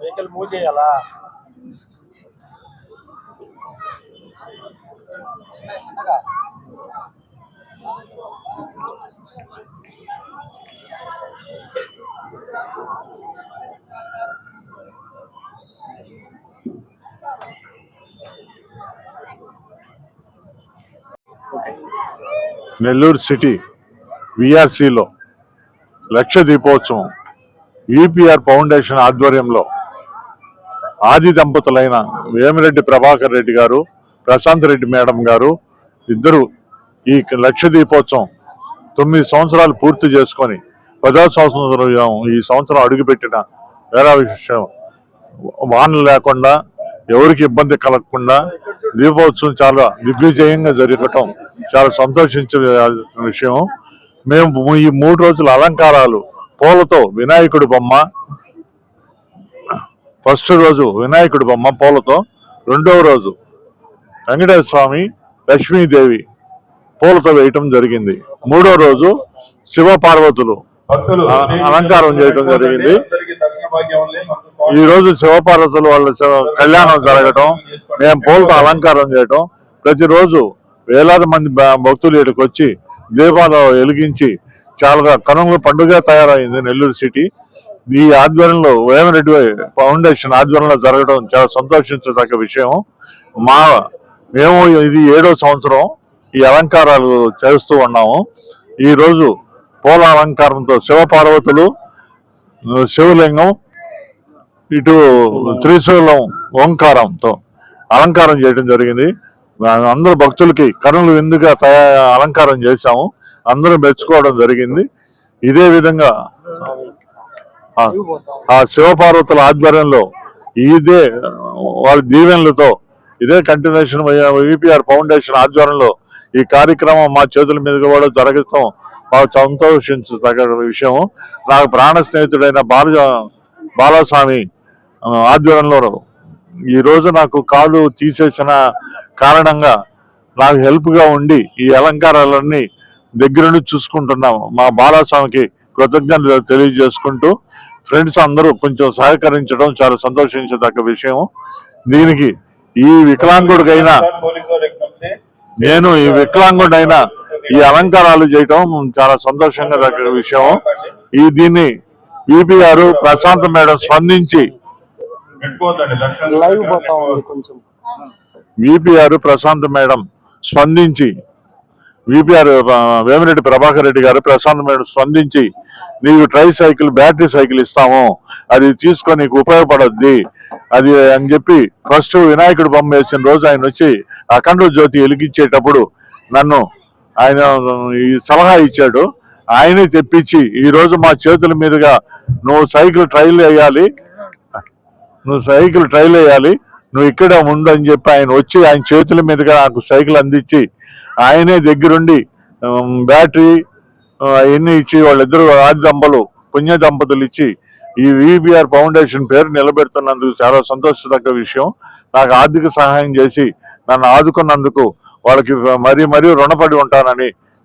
Vehicle move చేయాలా? Nellore city. విఆర్సిలో లక్ష దీపోత్సవం యూపీఆర్ ఫౌండేషన్ ఆధ్వర్యంలో ఆది దంపతులైన వేమిరెడ్డి ప్రభాకర్ రెడ్డి గారు ప్రశాంత్ రెడ్డి మేడం గారు ఇద్దరు ఈ లక్ష దీపోత్సవం తొమ్మిది సంవత్సరాలు పూర్తి చేసుకొని పదో సంవత్సరం ఈ సంవత్సరం అడుగుపెట్టిన వేరే విషయం వానలు లేకుండా ఎవరికి ఇబ్బంది కలగకుండా దీపోత్సవం చాలా దిగ్విజయంగా జరగటం చాలా సంతోషించే విషయం. మేము ఈ మూడు రోజుల అలంకారాలు పూలతో వినాయకుడి బొమ్మ ఫస్ట్ రోజు వినాయకుడి బొమ్మ పూలతో రెండవ రోజు వెంకటేశ్వర స్వామి లక్ష్మీదేవి పూలతో వేయటం జరిగింది. మూడో రోజు శివ పార్వతులు అలంకారం చేయడం జరిగింది. ఈ రోజు శివపార్వతులు వాళ్ళ కళ్యాణం జరగటం మేము పూలతో అలంకారం చేయటం. ప్రతిరోజు వేలాది మంది భక్తులు ఇక్కడికి వచ్చి దీపాలు వెలిగించి చాలా కనుమ పండుగ తయారైంది నెల్లూరు సిటీ. ఈ ఆధ్వర్యంలో వేమరెడ్డి ఫౌండేషన్ ఆధ్వర్యంలో జరగడం చాలా సంతోషించదగ్గ విషయం. మా మేము ఇది ఏడో సంవత్సరం ఈ అలంకారాలు చేస్తూ ఉన్నాము. ఈరోజు పూల అలంకారంతో శివపార్వతులు శివలింగం ఇటు త్రిశూలం ఓంకారంతో అలంకారం చేయడం జరిగింది. అందరు భక్తులకి కర్ణులు విందుగా అలంకారం చేశాము. అందరూ మెచ్చుకోవడం జరిగింది. ఇదే విధంగా ఆ- శివపార్వతుల ఆధ్వర్యంలో ఇదే వాళ్ళ దీవెనలతో ఇదే కంటిన్యూషన్ విపిఆర్ ఫౌండేషన్ ఆధ్వర్యంలో ఈ కార్యక్రమం మా చేతుల మీదుగా కూడా జరగటం మాకు సంతోషించదగ్గ విషయం నాకు ప్రాణ స్నేహితుడైన బాల బాలస్వామి ఆధ్వర్యంలో ఈ రోజు నాకు కాలు తీసేసిన కారణంగా నాకు హెల్ప్గా ఉండి ఈ అలంకారాలన్నీ దగ్గరుండి చూసుకుంటున్నాము మా బాలస్వామికి కృతజ్ఞతలు తెలియజేసుకుంటూ ఫ్రెండ్స్ అందరూ కొంచెం సహకరించడం చాలా సంతోషించదగ్గ విషయం. దీనికి ఈ వికలాంగుడికైనా నేను ఈ వికలాంగుడైనా ఈ అలంకారాలు చేయటం చాలా సంతోషంగా దగ్గర విషయం. ఈ దీన్ని విపి గారు ప్రశాంత్ మేడం స్పందించి విపిఆర్ ప్రశాంత్ మేడం స్పందించి విపిఆర్ వేమిరెడ్డి ప్రభాకర్ రెడ్డి గారు ప్రశాంత్ మేడం స్పందించి నీకు ట్రై సైకిల్ బ్యాటరీ సైకిల్ ఇస్తాము. అది తీసుకొని నీకు ఉపయోగపడద్ది. అది అని చెప్పి ఫస్ట్ వినాయకుడు బొమ్మ వేసిన రోజు ఆయన వచ్చి అఖండ జ్యోతి వెలిగించేటప్పుడు నన్ను ఆయన ఈ సలహా ఇచ్చాడు. ఆయనే తెప్పించి ఈరోజు మా చేతుల మీదుగా నువ్వు సైకిల్ ట్రైల్ వేయాలి. నువ్వు సైకిల్ ట్రైల్ వేయాలి. నువ్వు ఇక్కడే ఉండు అని చెప్పి ఆయన వచ్చి ఆయన చేతుల మీదుగా నాకు సైకిల్ అందించి ఆయనే దగ్గరుండి బ్యాటరీ అవన్నీ ఇచ్చి వాళ్ళిద్దరు ఆది దంపలు పుణ్య దంపతులు ఇచ్చి ఈ విబిఆర్ ఫౌండేషన్ పేరు నిలబెడుతున్నందుకు చాలా సంతోషదగ్గ విషయం. నాకు ఆర్థిక సహాయం చేసి నన్ను ఆదుకున్నందుకు వాళ్ళకి మరీ మరీ రుణపడి ఉంటానని